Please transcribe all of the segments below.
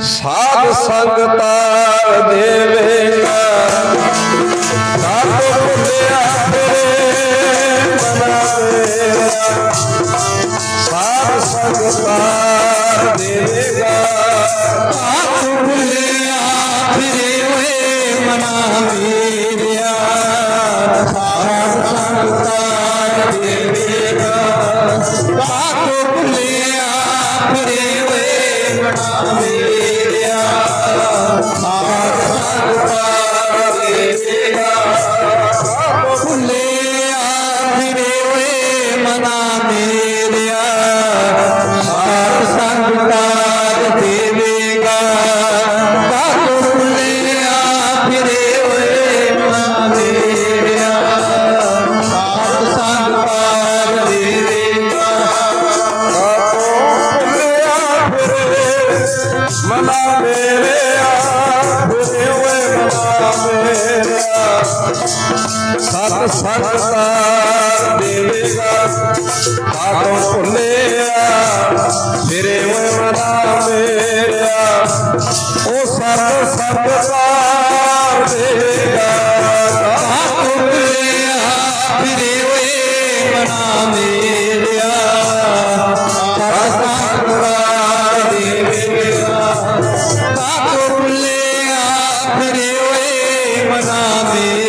ਸਾਧ ਸੰਗ ਤਾਰ ਦੇਵੇਗਾ ਸਾਧ ਪੁੱਤਿਆ ਤੇਰੇ ਮਨਾ ਮੇਰਿਆ ਬੁੱਧੀ ਓਏ ਮਨਾ ਮੇਰਿਆ ਸਤ ਸਤ ਦੇਵੇਗਾ ਤਾਤੋਂ ਭੁੱਲਿਆ ਮੇਰੇ ਓਏ ਮਨਾ ਮੇਰਿਆ ਉਹ ਸਤ ਸਤ ਦੇਵੇਗਾ ਮਨਾ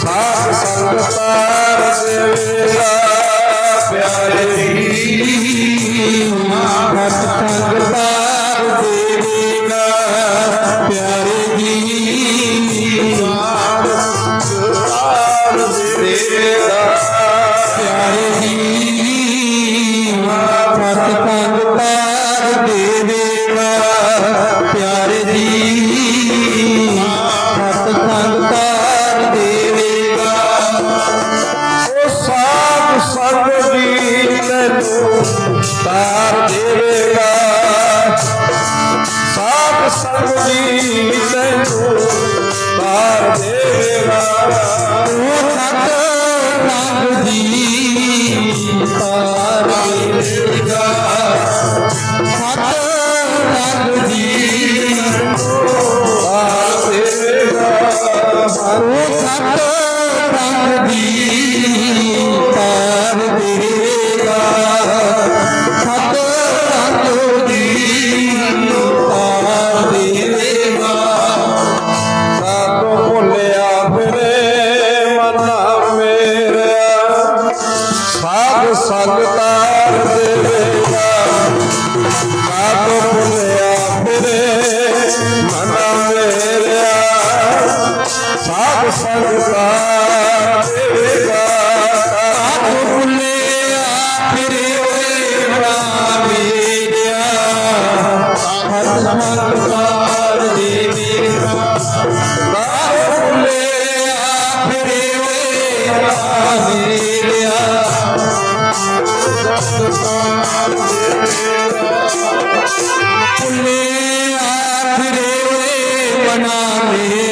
ਸਾਧ ਸੰਗਤਾਰ ਦੇਵੇਗਾ ਪਿਆਰੇ ਤਾਰ ਦੇਵੇਗਾ। ਸਾਧ ਸੰਗ ਜੀ ਤੈਨੂੰ ਤਾਰ ਦੇਵੇਗਾ। ਉਹ ਸਤ ਸੰਗ ਜੀ ਤਾਰ ਦੇਵੇਗਾ। ਸਤ ਸੰਗ ਜੀ ਤਾਰ ਦੇਵੇਗਾ। ਉਹ ਸਤ ਸੰਗ ਜੀ ਮਨਾ ਮੇਰਿਆ ਸਤ ਸੰਗਤਾ